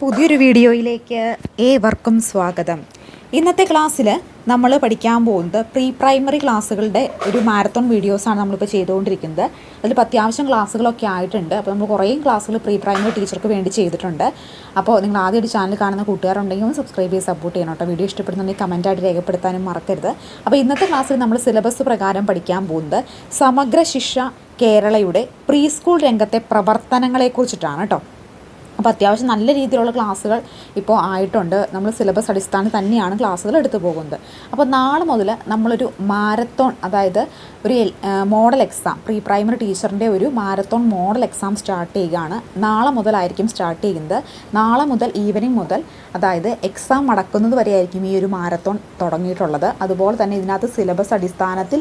പുതിയൊരു വീഡിയോയിലേക്ക് ഏവർക്കും സ്വാഗതം. ഇന്നത്തെ ക്ലാസ്സിൽ നമ്മൾ പഠിക്കാൻ പോകുന്നത് പ്രീ പ്രൈമറി ക്ലാസ്സുകളുടെ ഒരു മാരത്തോൺ വീഡിയോസാണ് നമ്മളിപ്പോൾ ചെയ്തുകൊണ്ടിരിക്കുന്നത്. അതിലിപ്പോൾ അത്യാവശ്യം ക്ലാസ്സുകളൊക്കെ ആയിട്ടുണ്ട്. അപ്പോൾ നമ്മൾ കുറേ ക്ലാസ്സുകൾ പ്രീ പ്രൈമറി ടീച്ചർക്ക് വേണ്ടി ചെയ്തിട്ടുണ്ട്. അപ്പോൾ നിങ്ങൾ ആദ്യമായിട്ട് ചാനൽ കാണുന്ന കൂട്ടുകാരുണ്ടെങ്കിൽ ഒന്ന് സബ്സ്ക്രൈബ് ചെയ്ത് സപ്പോർട്ട് ചെയ്യണം കേട്ടോ. വീഡിയോ ഇഷ്ടപ്പെടുന്നുണ്ടെങ്കിൽ കമന്റായിട്ട് രേഖപ്പെടുത്താനും മറക്കരുത്. അപ്പോൾ ഇന്നത്തെ ക്ലാസ്സിൽ നമ്മൾ സിലബസ് പ്രകാരം പഠിക്കാൻ പോകുന്നത് സമഗ്ര ശിക്ഷ കേരളയുടെ പ്രീ സ്കൂൾ രംഗത്തെ പ്രവർത്തനങ്ങളെക്കുറിച്ചിട്ടാണ് കേട്ടോ. അപ്പോൾ അത്യാവശ്യം നല്ല രീതിയിലുള്ള ക്ലാസ്സുകൾ ഇപ്പോൾ ആയിട്ടുണ്ട്. നമ്മൾ സിലബസ് അടിസ്ഥാനം തന്നെയാണ് ക്ലാസ്സുകൾ എടുത്തു പോകുന്നത്. അപ്പോൾ നാളെ മുതൽ നമ്മളൊരു മാരത്തോൺ അതായത് ഒരു മോഡൽ എക്സാം പ്രീ പ്രൈമറി ടീച്ചറിന്റെ ഒരു മാരത്തോൺ മോഡൽ എക്സാം സ്റ്റാർട്ട് ചെയ്യുകയാണ്. നാളെ മുതലായിരിക്കും സ്റ്റാർട്ട് ചെയ്യുന്നത്. നാളെ മുതൽ ഈവനിങ് മുതൽ അതായത് എക്സാം നടക്കുന്നത് വരെയായിരിക്കും ഈ ഒരു മാരത്തോൺ തുടങ്ങിയിട്ടുള്ളത്. അതുപോലെ തന്നെ ഇതിനകത്ത് സിലബസ് അടിസ്ഥാനത്തിൽ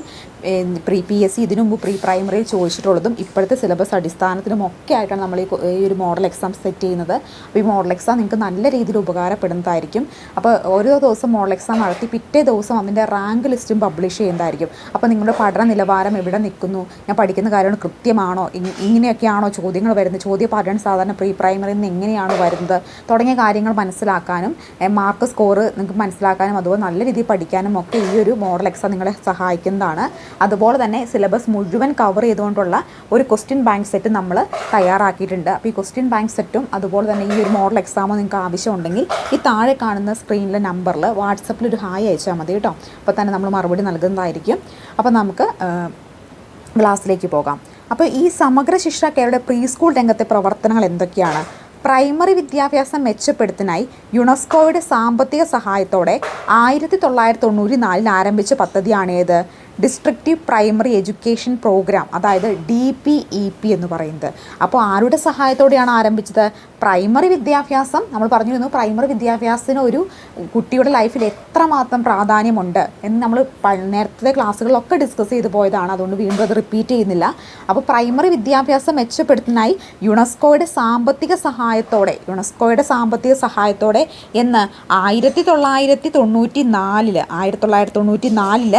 പ്രീ പി എസ് സി ഇതിനു മുമ്പ് പ്രീ പ്രൈമറിയിൽ ചോദിച്ചിട്ടുള്ളതും ഇപ്പോഴത്തെ സിലബസ് അടിസ്ഥാനത്തിനും ഒക്കെ ആയിട്ടാണ് നമ്മൾ ഈ ഒരു മോഡൽ എക്സാം സെറ്റ് ചെയ്യുന്നത്. അപ്പോൾ ഈ മോഡൽ എക്സാം നിങ്ങൾക്ക് നല്ല രീതിയിൽ ഉപകാരപ്പെടുന്നതായിരിക്കും. അപ്പോൾ ഓരോ ദിവസം മോഡൽ എക്സാം നടത്തി പിറ്റേ ദിവസം അതിന്റെ റാങ്ക് ലിസ്റ്റും പബ്ലിഷ് ചെയ്യുന്നതായിരിക്കും. അപ്പോൾ നിങ്ങളുടെ പഠന നിലവാരം എവിടെ നിൽക്കുന്നു? ഞാൻ പഠിക്കുന്ന കാര്യങ്ങൾ കൃത്യമാണോ? ഇങ്ങനെയൊക്കെയാണോ ചോദ്യങ്ങൾ വരുന്നത്? ചോദ്യ പാറ്റേൺ സാധാരണ പ്രീ പ്രൈമറിയിൽ നിന്ന് എങ്ങനെയാണ് വരുന്നത്? തുടങ്ങിയ കാര്യങ്ങൾ മനസ്സിലാക്കാനും മാർക്ക് സ്കോർ നിങ്ങൾക്ക് മനസ്സിലാക്കാനും അതുപോലെ നല്ല രീതിയിൽ പഠിക്കാനും ഒക്കെ ഈ ഒരു മോഡൽ എക്സാം നിങ്ങളെ സഹായിക്കുന്നതാണ്. അതുപോലെ തന്നെ സിലബസ് മുഴുവൻ കവർ ചെയ്തുകൊണ്ടുള്ള ഒരു ക്വസ്റ്റ്യൻ ബാങ്ക് സെറ്റ് നമ്മൾ തയ്യാറാക്കിയിട്ടുണ്ട്. അപ്പോൾ ഈ ക്വസ്റ്റ്യൻ ബാങ്ക് സെറ്റും അതുപോലെ തന്നെ ഈ ഒരു മോഡൽ എക്സാമോ നിങ്ങൾക്ക് ആവശ്യമുണ്ടെങ്കിൽ ഈ താഴെ കാണുന്ന സ്ക്രീനിലെ നമ്പറിൽ വാട്സപ്പിൽ ഒരു ഹായ് അയച്ചാൽ മതി കേട്ടോ. അപ്പോൾ തന്നെ നമ്മൾ മറുപടി നൽകുന്നതായിരിക്കും. അപ്പോൾ നമുക്ക് ക്ലാസ്സിലേക്ക് പോകാം. അപ്പോൾ ഈ സമഗ്ര ശിക്ഷ കേരളയുടെ പ്രീ സ്കൂൾ രംഗത്തെ പ്രവർത്തനങ്ങൾ എന്തൊക്കെയാണ്? പ്രൈമറി വിദ്യാഭ്യാസം മെച്ചപ്പെടുത്തിനായി യുണെസ്കോയുടെ സാമ്പത്തിക സഹായത്തോടെ ആയിരത്തി തൊള്ളായിരത്തി തൊണ്ണൂറ്റി നാലിൽ ആരംഭിച്ച പദ്ധതിയാണ് ഏത് ഡിസ്ട്രിക്റ്റീവ് പ്രൈമറി എഡ്യൂക്കേഷൻ പ്രോഗ്രാം അതായത് ഡി പി ഇ പി എന്ന് പറയുന്നത്. അപ്പോൾ ആരുടെ സഹായത്തോടെയാണ് ആരംഭിച്ചത്? പ്രൈമറി വിദ്യാഭ്യാസം നമ്മൾ പറഞ്ഞിരുന്നു പ്രൈമറി വിദ്യാഭ്യാസത്തിന് ഒരു കുട്ടിയുടെ ലൈഫിൽ എത്രമാത്രം പ്രാധാന്യമുണ്ട് എന്ന് നമ്മൾ നേരത്തെ ക്ലാസ്സുകളിലൊക്കെ ഡിസ്കസ് ചെയ്തു പോയതാണ് അതുകൊണ്ട് വീണ്ടും അത് റിപ്പീറ്റ് ചെയ്യുന്നില്ല. അപ്പോൾ പ്രൈമറി വിദ്യാഭ്യാസം മെച്ചപ്പെടുത്തുന്നതിനായി യുണെസ്കോയുടെ സാമ്പത്തിക സഹായത്തോടെ യുണെസ്കോയുടെ സാമ്പത്തിക സഹായത്തോടെ എന്ന് ആയിരത്തി തൊള്ളായിരത്തി തൊണ്ണൂറ്റി നാലിൽ ആയിരത്തി തൊള്ളായിരത്തി തൊണ്ണൂറ്റി നാലിൽ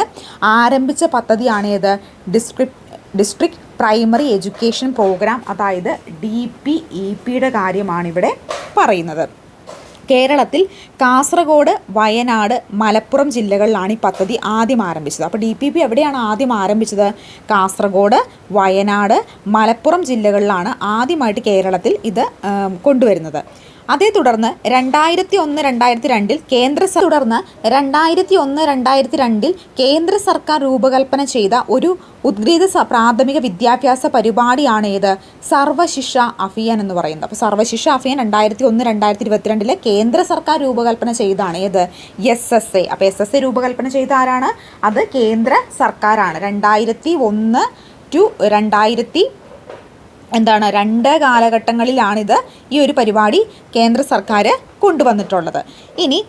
ആരംഭിച്ച പദ്ധതിയാണ് ഏത്? District district primary education programme അതായത് ഡി പി ഇ പിയുടെ കാര്യമാണിവിടെ പറയുന്നത്. കേരളത്തിൽ കാസർഗോഡ് വയനാട് മലപ്പുറം ജില്ലകളിലാണ് ഈ പദ്ധതി ആദ്യം ആരംഭിച്ചത്. അപ്പോൾ ഡി പി പി എവിടെയാണ് ആദ്യം ആരംഭിച്ചത്? കാസർഗോഡ് വയനാട് മലപ്പുറം ജില്ലകളിലാണ് ആദ്യമായിട്ട് കേരളത്തിൽ ഇത് കൊണ്ടുവരുന്നത്. അതേ തുടർന്ന് രണ്ടായിരത്തി ഒന്ന് രണ്ടായിരത്തി രണ്ടിൽ കേന്ദ്ര സർ തുടർന്ന് രണ്ടായിരത്തി ഒന്ന് രണ്ടായിരത്തി രണ്ടിൽ കേന്ദ്ര സർക്കാർ രൂപകൽപ്പന ചെയ്ത ഒരു ഉദ്ഗ്രീത പ്രാഥമിക വിദ്യാഭ്യാസ പരിപാടിയാണ് ഏത്? സർവശിക്ഷ അഭിയാൻ എന്ന് പറയുന്നത്. അപ്പോൾ സർവശിക്ഷ അഭിയാൻ രണ്ടായിരത്തി ഒന്ന് രണ്ടായിരത്തി ഇരുപത്തിരണ്ടിലെ കേന്ദ്ര സർക്കാർ രൂപകൽപ്പന ചെയ്താണ് ഏത്? എസ് എസ് എ അപ്പോൾ എസ് എസ് എ രൂപകൽപ്പന ചെയ്ത ആരാണ്? അത് കേന്ദ്ര സർക്കാരാണ്. രണ്ടായിരത്തി ഒന്ന് ടു രണ്ടായിരത്തി എന്താണ് രണ്ട് കാലഘട്ടങ്ങളിലാണിത് ഈ ഒരു പരിപാടി കേന്ദ്ര സർക്കാർ കൊണ്ടുവന്നിട്ടുള്ളത്. ഇനി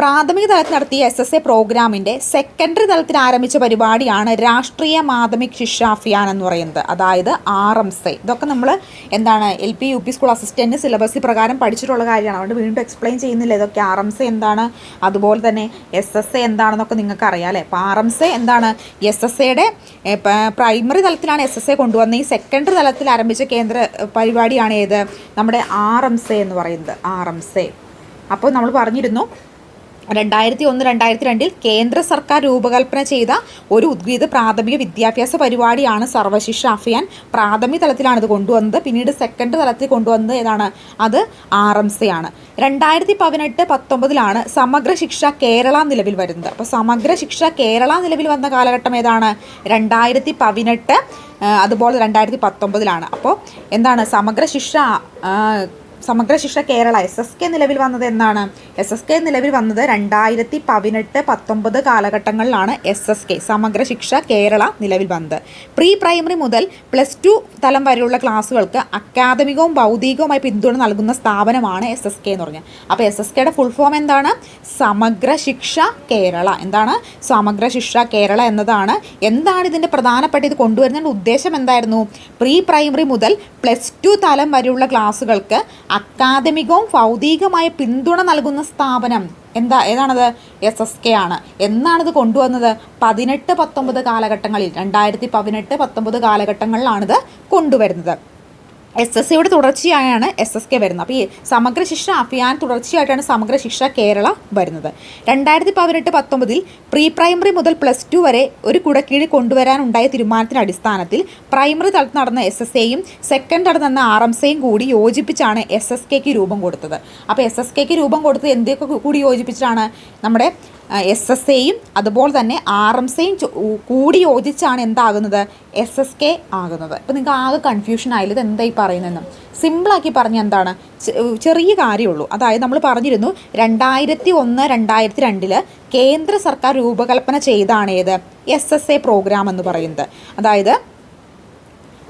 പ്രാഥമിക തലത്തിൽ നടത്തിയ എസ് എസ് എ പ്രോഗ്രാമിന്റെ സെക്കൻഡറി തലത്തിൽ ആരംഭിച്ച പരിപാടിയാണ് രാഷ്ട്രീയ മാധ്യമിക് ശിക്ഷ അഭിയാൻ എന്ന് പറയുന്നത്. അതായത് ആർ എം സെ ഇതൊക്കെ നമ്മൾ എന്താണ് L P U P school assistant syllabus പ്രകാരം പഠിച്ചിട്ടുള്ള കാര്യമാണ്. അതുകൊണ്ട് വീണ്ടും എക്സ്പ്ലെയിൻ ചെയ്യുന്നില്ല ഇതൊക്കെ. ആർ എം സെ എന്താണ്? അതുപോലെ തന്നെ എസ് എസ് എ എന്താണെന്നൊക്കെ നിങ്ങൾക്ക് അറിയാം അല്ലേ? അപ്പോൾ ആർ എം സെ എന്താണ്? എസ് എസ് എയുടെ പ്രൈമറി തലത്തിലാണ് എസ് എസ് എ കൊണ്ടുവന്ന ഈ സെക്കൻഡറി തലത്തിൽ ആരംഭിച്ച കേന്ദ്ര പരിപാടിയാണ് ഏത്? നമ്മുടെ ആർ എം സെ എന്ന് പറയുന്നത്. ആർ എം സെ അപ്പോൾ നമ്മൾ പറഞ്ഞിരുന്നു രണ്ടായിരത്തി ഒന്ന് രണ്ടായിരത്തി രണ്ടിൽ കേന്ദ്ര സർക്കാർ രൂപകൽപ്പന ചെയ്ത ഒരു ഉദ്ഗീത പ്രാഥമിക വിദ്യാഭ്യാസ പരിപാടിയാണ് സർവശിക്ഷ അഭിയാൻ. പ്രാഥമിക തലത്തിലാണ് ഇത് കൊണ്ടുവന്നത്. പിന്നീട് സെക്കൻഡ് തലത്തിൽ കൊണ്ടുവന്നത് ഏതാണ്? അത് ആർ എം സി ആണ് രണ്ടായിരത്തി പതിനെട്ട് പത്തൊമ്പതിലാണ് സമഗ്ര ശിക്ഷ കേരള നിലവിൽ വരുന്നത്. അപ്പോൾ സമഗ്ര ശിക്ഷ കേരള നിലവിൽ വന്ന കാലഘട്ടം ഏതാണ്? രണ്ടായിരത്തി പതിനെട്ട് അതുപോലെ രണ്ടായിരത്തി പത്തൊമ്പതിലാണ് അപ്പോൾ എന്താണ്? സമഗ്ര ശിക്ഷ സമഗ്ര ശിക്ഷ കേരള എസ് എസ് കെ നിലവിൽ വന്നത് എന്നാണ്. എസ് എസ് കെ നിലവിൽ വന്നത് രണ്ടായിരത്തി പതിനെട്ട് പത്തൊമ്പത് കാലഘട്ടങ്ങളിലാണ് എസ് എസ് കെ സമഗ്ര ശിക്ഷ കേരള നിലവിൽ വന്നത്. പ്രീ പ്രൈമറി മുതൽ പ്ലസ് ടു തലം വരെയുള്ള ക്ലാസ്സുകൾക്ക് അക്കാദമികവും ഭൗതികവുമായി പിന്തുണ നൽകുന്ന സ്ഥാപനമാണ് എസ് എസ് കെ എന്ന് പറഞ്ഞത് അപ്പോൾ എസ് എസ് കെയുടെ ഫുൾ ഫോം എന്താണ്? സമഗ്ര ശിക്ഷ കേരള. എന്താണ്? സമഗ്ര ശിക്ഷ കേരള എന്നതാണ്. എന്താണ് ഇതിന്റെ പ്രധാനപ്പെട്ട ഇത് കൊണ്ടുവരുന്നതിന്റെ ഉദ്ദേശം എന്തായിരുന്നു? പ്രീ പ്രൈമറി മുതൽ പ്ലസ് ടു തലം വരെയുള്ള ക്ലാസ്സുകൾക്ക് അക്കാദമികവും ഭൗതികമായ പിന്തുണ നൽകുന്ന സ്ഥാപനം എന്താ? ഏതാണത്? എസ് എസ് കെ ആണ്. എന്നാണിത് കൊണ്ടുവന്നത്? പതിനെട്ട് പത്തൊമ്പത് കാലഘട്ടങ്ങളിൽ രണ്ടായിരത്തി പതിനെട്ട് പത്തൊമ്പത് കാലഘട്ടങ്ങളിലാണിത് കൊണ്ടുവരുന്നത്. എസ് എസ് സിയുടെ തുടർച്ചയായാണ് എസ് എസ് കെ വരുന്നത്. അപ്പോൾ ഈ സമഗ്ര ശിക്ഷ അഭിയാൻ തുടർച്ചയായിട്ടാണ് സമഗ്ര ശിക്ഷ കേരള വരുന്നത്. രണ്ടായിരത്തി പതിനെട്ട് പത്തൊമ്പതിൽ പ്രീ പ്രൈമറി മുതൽ പ്ലസ് ടു വരെ ഒരു കുടക്കീഴിൽ കൊണ്ടുവരാനുണ്ടായ തീരുമാനത്തിന്റെ അടിസ്ഥാനത്തിൽ പ്രൈമറി തലത്തിൽ നടന്ന എസ് എസ് എയും സെക്കൻഡ് തലത്തിൽ നടന്ന ആർ എം സെയും കൂടി യോജിപ്പിച്ചാണ് എസ് എസ് കെക്ക് രൂപം കൊടുത്തത്. അപ്പോൾ എസ് എസ് കെക്ക് രൂപം കൊടുത്തത് എന്തൊക്കെ കൂടി യോജിപ്പിച്ചാണ് നമ്മുടെ എസ് എസ് എയും അതുപോലെ തന്നെ ആർ എം സെയും കൂടി യോജിച്ചാണ് എന്താകുന്നത്? എസ് എസ് കെ ആകുന്നത്. അപ്പോൾ നിങ്ങൾക്ക് ആകെ കൺഫ്യൂഷൻ ആയാലും ഇത് എന്തായി പറയുന്നതെന്നും? സിമ്പിളാക്കി പറഞ്ഞ എന്താണ്? ചെറിയ കാര്യമുള്ളൂ. അതായത് നമ്മൾ പറഞ്ഞിരുന്നു രണ്ടായിരത്തി ഒന്ന് രണ്ടായിരത്തി രണ്ടിൽ കേന്ദ്ര സർക്കാർ രൂപകൽപ്പന ചെയ്താണ് എസ് എസ് എ പ്രോഗ്രാം എന്ന് പറയുന്നത്. അതായത്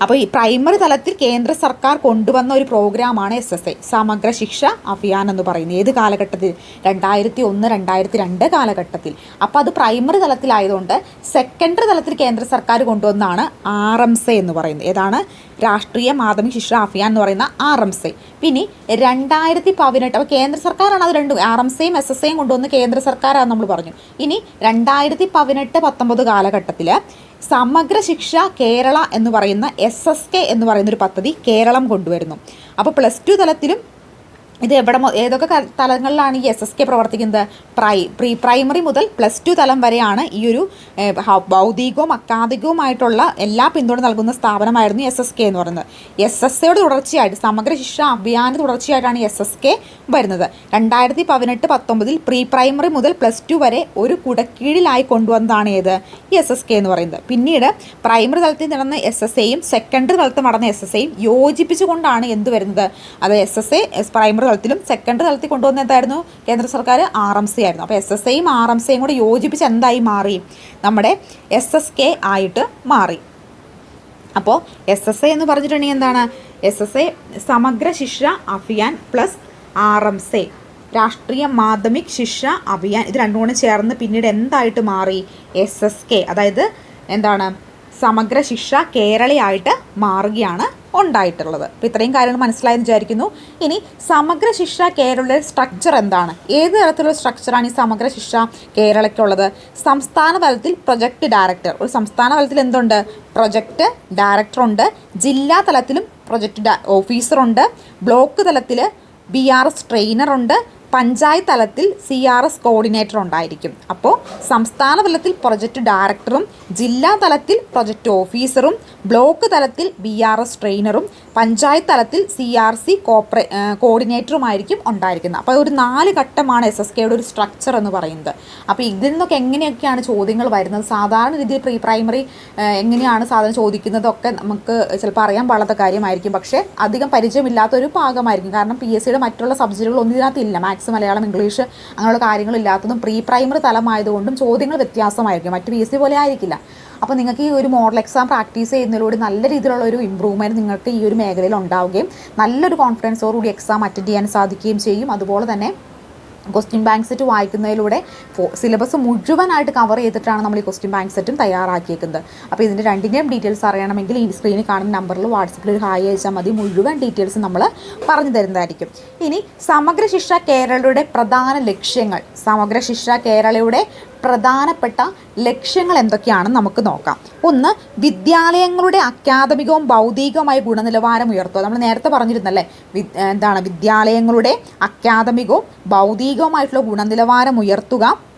അപ്പോൾ ഈ പ്രൈമറി തലത്തിൽ കേന്ദ്ര സർക്കാർ കൊണ്ടുവന്ന ഒരു പ്രോഗ്രാമാണ് S S I Samagra Shiksha Abhiyan എന്ന് പറയുന്നത്. ഏത് കാലഘട്ടത്തിൽ? രണ്ടായിരത്തി ഒന്ന് രണ്ടായിരത്തി രണ്ട് കാലഘട്ടത്തിൽ. അപ്പോൾ അത് പ്രൈമറി തലത്തിലായതുകൊണ്ട് സെക്കൻഡറി തലത്തിൽ കേന്ദ്ര സർക്കാർ കൊണ്ടുവന്നതാണ് ആർ എം സെ എന്ന് പറയുന്നത്. ഏതാണ്? രാഷ്ട്രീയ മാധ്യമിക ശിക്ഷ അഭിയാൻ എന്ന് പറയുന്ന ആർ എം സെ. പിന്നെ രണ്ടായിരത്തി പതിനെട്ട് അപ്പോൾ കേന്ദ്ര സർക്കാരാണ് അത് രണ്ടും. ആർ എം സെയും എസ് എസ് ഐയും കൊണ്ടുവന്ന് കേന്ദ്ര സർക്കാരാണ് നമ്മൾ പറഞ്ഞു. ഇനി രണ്ടായിരത്തി പതിനെട്ട് പത്തൊമ്പത് കാലഘട്ടത്തിൽ സമഗ്ര ശിക്ഷ കേരള എന്ന് പറയുന്ന എസ് എസ് കെ എന്ന് പറയുന്ന ഒരു പദ്ധതി കേരളം കൊണ്ടുവരുന്നു. അപ്പോൾ പ്ലസ് ടു തലത്തിലും ഇത് എവിടെ ഏതൊക്കെ തലങ്ങളിലാണ് ഈ എസ് എസ് കെ പ്രവർത്തിക്കുന്നത്? പ്രൈ പ്രീ പ്രൈമറി മുതൽ പ്ലസ് ടു തലം വരെയാണ് ഈ ഒരു ഭൗതികവും അക്കാദികവുമായിട്ടുള്ള എല്ലാ പിന്തുണ നൽകുന്ന സ്ഥാപനമായിരുന്നു എസ് എസ് കെ എന്ന് പറയുന്നത്. എസ് എസ് എയുടെ തുടർച്ചയായിട്ട് സമഗ്ര ശിക്ഷ അഭിയാന തുടർച്ചയായിട്ടാണ് എസ് എസ് കെ വരുന്നത്. രണ്ടായിരത്തി പതിനെട്ട് പത്തൊമ്പതിൽ പ്രീ പ്രൈമറി മുതൽ പ്ലസ് ടു വരെ ഒരു കുടക്കീഴിലായി കൊണ്ടുവന്നതാണ് ഏത്? ഈ എസ് എസ് കെ എന്ന് പറയുന്നത്. പിന്നീട് പ്രൈമറി തലത്തിൽ നടന്ന എസ് എസ് എയും സെക്കൻഡറി തലത്തിൽ നടന്ന എസ് എസ് എയും യോജിപ്പിച്ചുകൊണ്ടാണ് എന്ത് വരുന്നത്? അത് എസ് എസ് എ പ്രൈമറി തലത്തിലും സെക്കൻഡറി തലത്തിൽ കൊണ്ടുവന്ന എന്തായിരുന്നു? കേന്ദ്ര സർക്കാർ ആർ എം സി ആയിരുന്നു. അപ്പോൾ എസ് എസ് എയും ആർ എം സിയും കൂടെ യോജിപ്പിച്ച് എന്തായി മാറി? നമ്മുടെ എസ് എസ് കെ ആയിട്ട് മാറി. അപ്പോൾ എസ് എസ് എ എന്ന് പറഞ്ഞിട്ടുണ്ടെങ്കിൽ എന്താണ്? എസ് എസ് എ സമഗ്ര Shiksha Abhiyan plus R M സെ രാഷ്ട്രീയ മാധ്യമിക് ശിക്ഷ അഭിയാൻ ഇത് രണ്ടും കൂടെ ചേർന്ന് പിന്നീട് എന്തായിട്ട് മാറി? എസ് എസ് കെ അതായത് എന്താണ്? സമഗ്ര ശിക്ഷ കേരളയായിട്ട് മാറുകയാണ് ഉണ്ടായിട്ടുള്ളത്. അപ്പോൾ ഇത്രയും കാര്യങ്ങൾ മനസ്സിലായെന്ന് വിചാരിക്കുന്നു. ഇനി സമഗ്ര ശിക്ഷ കേരളയുടെ സ്ട്രക്ചർ എന്താണ്? ഏത് തരത്തിലുള്ള സ്ട്രക്ചറാണ് ഈ സമഗ്ര ശിക്ഷ കേരളയ്ക്കുള്ളത്? സംസ്ഥാന തലത്തിൽ പ്രൊജക്ട് ഡയറക്ടർ ഒരു സംസ്ഥാന തലത്തിൽ എന്തുണ്ട്? പ്രൊജക്ട് ഡയറക്ടറുണ്ട് ജില്ലാ തലത്തിലും പ്രൊജക്ട് ഓഫീസറുണ്ട് ബ്ലോക്ക് തലത്തിൽ ബി ആർ എസ് ട്രെയിനറുണ്ട് പഞ്ചായത്ത് തലത്തിൽ സി ആർ എസ് കോർഡിനേറ്റർ ഉണ്ടായിരിക്കും. അപ്പോൾ സംസ്ഥാന തലത്തിൽ പ്രൊജക്ട് ഡയറക്ടറും ജില്ലാ തലത്തിൽ പ്രൊജക്ട് ഓഫീസറും ബ്ലോക്ക് തലത്തിൽ ബി ആർ എസ് ട്രെയിനറും പഞ്ചായത്ത് തലത്തിൽ സി ആർ സി കോപ്പറേ കോർഡിനേറ്ററുമായിരിക്കും ഉണ്ടായിരിക്കുന്നത്. അപ്പോൾ ഒരു നാല് ഘട്ടമാണ് എസ് എസ് കെയുടെ ഒരു സ്ട്രക്ചർ എന്ന് പറയുന്നത്. അപ്പോൾ ഇതിൽ നിന്നൊക്കെ എങ്ങനെയൊക്കെയാണ് ചോദ്യങ്ങൾ വരുന്നത്? സാധാരണ രീതിയിൽ പ്രീ പ്രൈമറി എങ്ങനെയാണ് സാധനം ചോദിക്കുന്നതൊക്കെ നമുക്ക് ചിലപ്പോൾ അറിയാൻ പാടാത്ത കാര്യമായിരിക്കും. പക്ഷേ അധികം പരിചയമില്ലാത്ത ഒരു ഭാഗമായിരിക്കും. കാരണം പി എസ് സിയുടെ മറ്റുള്ള സബ്ജക്റ്റുകൾ ഒന്നും ഇതിനകത്തില്ല. മാത്സ് മലയാളം ഇംഗ്ലീഷ് അങ്ങനെയുള്ള കാര്യങ്ങളില്ലാത്തതും പ്രീ പ്രൈമറി തലമായതുകൊണ്ടും ചോദ്യങ്ങൾ വ്യത്യാസമായിരിക്കും. മറ്റ് പി എസ് സി പോലെ ആയിരിക്കില്ല. അപ്പോൾ നിങ്ങൾക്ക് ഈ ഒരു മോഡൽ എക്സാം പ്രാക്ടീസ് ചെയ്യുന്നതിലൂടെ നല്ല രീതിയിലുള്ള ഒരു ഇമ്പ്രൂവ്മെന്റ് നിങ്ങൾക്ക് ഈ ഒരു മേഖലയിൽ ഉണ്ടാവുകയും നല്ലൊരു കോൺഫിഡൻസോടുകൂടി എക്സാം അറ്റൻഡ് ചെയ്യാൻ സാധിക്കുകയും ചെയ്യും. അതുപോലെ തന്നെ ക്വസ്റ്റ്യൻ ബാങ്ക് സെറ്റ് വായിക്കുന്നതിലൂടെ സിലബസ് മുഴുവനായിട്ട് കവർ ചെയ്തിട്ടാണ് നമ്മൾ ഈ ക്വസ്റ്റ്യൻ ബാങ്ക് സെറ്റും തയ്യാറാക്കിയേക്കുന്നത്. അപ്പോൾ ഇതിന്റെ രണ്ടിന്റെയും ഡീറ്റെയിൽസ് അറിയണമെങ്കിൽ ഈ സ്ക്രീനിൽ കാണുന്ന നമ്പറിൽ വാട്സപ്പിൽ ഒരു ഹായ് അയച്ചാൽ മതി. മുഴുവൻ ഡീറ്റെയിൽസ് നമ്മൾ പറഞ്ഞു തരുന്നതായിരിക്കും. ഇനി സമഗ്ര ശിക്ഷ കേരളയുടെ പ്രധാന ലക്ഷ്യങ്ങൾ. സമഗ്ര ശിക്ഷ കേരളയുടെ പ്രധാനപ്പെട്ട ലക്ഷ്യങ്ങൾ എന്തൊക്കെയാണെന്ന് നമുക്ക് നോക്കാം. ഒന്ന് വിദ്യാലയങ്ങളുടെ അക്കാദമികവും ഭൗതികവുമായ ഗുണനിലവാരം ഉയർത്തുക. നമ്മൾ നേരത്തെ പറഞ്ഞിരുന്നല്ലേ എന്താണ് വിദ്യാലയങ്ങളുടെ അക്കാദമികവും ഭൗതികവുമായിട്ടുള്ള ഗുണനിലവാരം ഉയർത്തുക.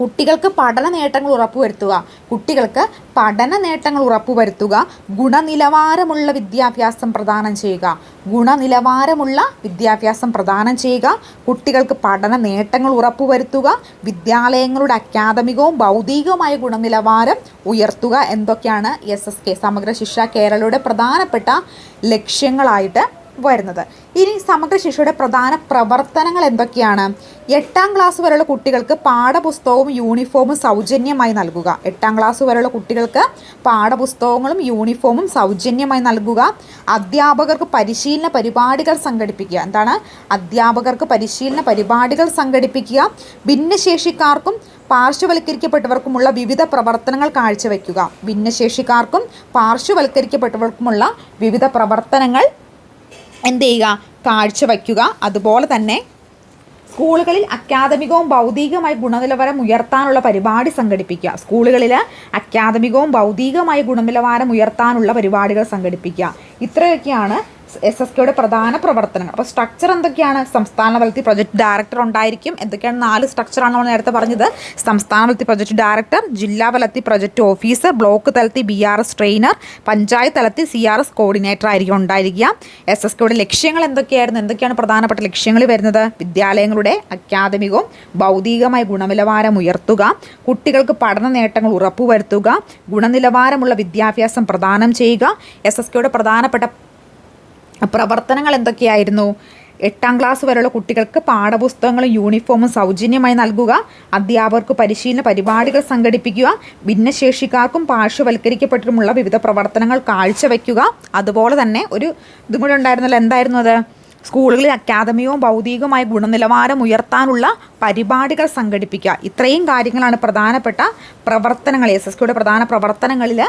കുട്ടികൾക്ക് പഠന നേട്ടങ്ങൾ ഉറപ്പുവരുത്തുക. കുട്ടികൾക്ക് പഠന നേട്ടങ്ങൾ ഉറപ്പുവരുത്തുക. ഗുണനിലവാരമുള്ള വിദ്യാഭ്യാസം പ്രദാനം ചെയ്യുക. ഗുണനിലവാരമുള്ള വിദ്യാഭ്യാസം പ്രദാനം ചെയ്യുക. കുട്ടികൾക്ക് പഠന നേട്ടങ്ങൾ ഉറപ്പുവരുത്തുക. വിദ്യാലയങ്ങളുടെ അക്കാദമികവും ഭൗതികവുമായ ഗുണനിലവാരം ഉയർത്തുക. എന്തൊക്കെയാണ് എസ് എസ് കെ സമഗ്ര ശിക്ഷ കേരളയുടെ പ്രധാനപ്പെട്ട ലക്ഷ്യങ്ങളായിട്ട് വരുന്നത്. ഇനി സമഗ്ര ശിക്ഷയുടെ പ്രധാന പ്രവർത്തനങ്ങൾ എന്തൊക്കെയാണ്? എട്ടാം ക്ലാസ് വരെയുള്ള കുട്ടികൾക്ക് പാഠപുസ്തകവും യൂണിഫോമും സൗജന്യമായി നൽകുക. എട്ടാം ക്ലാസ് വരെയുള്ള കുട്ടികൾക്ക് പാഠപുസ്തകങ്ങളും യൂണിഫോമും സൗജന്യമായി നൽകുക. അധ്യാപകർക്ക് പരിശീലന പരിപാടികൾ സംഘടിപ്പിക്കുക. എന്താണ്? അധ്യാപകർക്ക് പരിശീലന പരിപാടികൾ സംഘടിപ്പിക്കുക. ഭിന്നശേഷിക്കാർക്കും പാർശ്വവൽക്കരിക്കപ്പെട്ടവർക്കുമുള്ള വിവിധ പ്രവർത്തനങ്ങൾ കാഴ്ചവെക്കുക. ഭിന്നശേഷിക്കാർക്കും പാർശ്വവൽക്കരിക്കപ്പെട്ടവർക്കുമുള്ള വിവിധ പ്രവർത്തനങ്ങൾ എന്ത് ചെയ്യുക കാഴ്ചവയ്ക്കുക. അതുപോലെ തന്നെ സ്കൂളുകളിൽ അക്കാദമികവും ഭൗതികമായ ഗുണനിലവാരം ഉയർത്താനുള്ള പരിപാടി സംഘടിപ്പിക്കുക. സ്കൂളുകളിൽ അക്കാദമികവും ഭൗതികമായ ഗുണനിലവാരം ഉയർത്താനുള്ള പരിപാടികൾ സംഘടിപ്പിക്കുക. ഇത്രയൊക്കെയാണ് എസ് എസ് കെയുടെ പ്രധാന പ്രവർത്തനങ്ങൾ. അപ്പോൾ സ്ട്രക്ചർ എന്തൊക്കെയാണ്? സംസ്ഥാന തലത്തിൽ പ്രൊജക്ട് ഡയറക്ടർ ഉണ്ടായിരിക്കും. എന്തൊക്കെയാണ്? നാല് സ്ട്രക്ചറാണ് നമ്മൾ നേരത്തെ പറഞ്ഞത്. സംസ്ഥാന തലത്തിൽ പ്രൊജക്ട് ഡയറക്ടർ ജില്ലാ തലത്തിൽ പ്രൊജക്ട് ഓഫീസർ ബ്ലോക്ക് തലത്തിൽ B R S trainer panchayat തലത്തിൽ സി ആർ എസ് കോർഡിനേറ്റർ ആയിരിക്കും ഉണ്ടായിരിക്കുക. എസ് എസ് കെയുടെ ലക്ഷ്യങ്ങൾ എന്തൊക്കെയായിരുന്നു? എന്തൊക്കെയാണ് പ്രധാനപ്പെട്ട ലക്ഷ്യങ്ങൾ വരുന്നത്? വിദ്യാലയങ്ങളുടെ അക്കാദമികവും ഭൗതികമായ ഗുണനിലവാരം ഉയർത്തുക കുട്ടികൾക്ക് പഠന നേട്ടങ്ങൾ ഉറപ്പുവരുത്തുക ഗുണനിലവാരമുള്ള വിദ്യാഭ്യാസം പ്രദാനം ചെയ്യുക എസ് എസ് കെയുടെ പ്രധാനപ്പെട്ട പ്രവർത്തനങ്ങൾ എന്തൊക്കെയായിരുന്നു? എട്ടാം ക്ലാസ് വരെയുള്ള കുട്ടികൾക്ക് പാഠപുസ്തകങ്ങളും യൂണിഫോമും സൗജന്യമായി നൽകുക അധ്യാപകർക്ക് പരിശീലന പരിപാടികൾ സംഘടിപ്പിക്കുക ഭിന്നശേഷിക്കാർക്കും പാർശ്വവൽക്കരിക്കപ്പെട്ടിട്ടുമുള്ള വിവിധ പ്രവർത്തനങ്ങൾ കാഴ്ചവെക്കുക. അതുപോലെ തന്നെ ഒരു ഇതും കൂടെ ഉണ്ടായിരുന്നല്ലോ എന്തായിരുന്നു അത്? സ്കൂളുകളിൽ അക്കാദമികവും ഭൗതികവുമായ ഗുണനിലവാരം ഉയർത്താനുള്ള പരിപാടികൾ സംഘടിപ്പിക്കുക. ഇത്രയും കാര്യങ്ങളാണ് പ്രധാനപ്പെട്ട പ്രവർത്തനങ്ങൾ. എസ് എസ് കെയുടെ പ്രധാന പ്രവർത്തനങ്ങളിൽ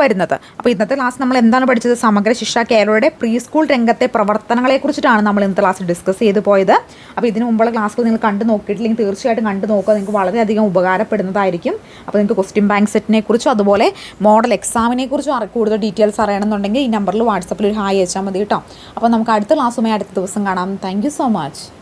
വരുന്നത്. അപ്പോൾ ഇന്നത്തെ ക്ലാസ് നമ്മൾ എന്താണ് പഠിച്ചത്? സമഗ്ര ശിക്ഷ കേരളയുടെ പ്രീ സ്കൂൾ രംഗത്തെ പ്രവർത്തനങ്ങളെക്കുറിച്ചിട്ടാണ് നമ്മൾ ഇന്നത്തെ ക്ലാസ് ഡിസ്കസ് ചെയ്ത് പോയത്. അപ്പോൾ ഇതിന് മുമ്പുള്ള ക്ലാസ്സുകൾ നിങ്ങൾ കണ്ടു നോക്കിയിട്ടില്ലെങ്കിൽ തീർച്ചയായിട്ടും കണ്ടു നോക്കുക. നിങ്ങൾക്ക് വളരെയധികം ഉപകാരപ്പെടുന്നതായിരിക്കും. അപ്പോൾ നിങ്ങൾക്ക് ക്വസ്റ്റ്യൻ ബാങ്ക് സെറ്റിനെ കുറിച്ചും അതുപോലെ മോഡൽ എക്സാമിനെ കുറിച്ചും കൂടുതൽ ഡീറ്റെയിൽസ് അറിയണമെന്നുണ്ടെങ്കിൽ ഈ നമ്പറിൽ വാട്സപ്പിൽ ഒരു ഹായ് അയച്ചാൽ മതി കേട്ടോ. അപ്പോൾ നമുക്ക് അടുത്ത ക്ലാസ്സുമായി അടുത്ത ദിവസം കാണാം. Thank so much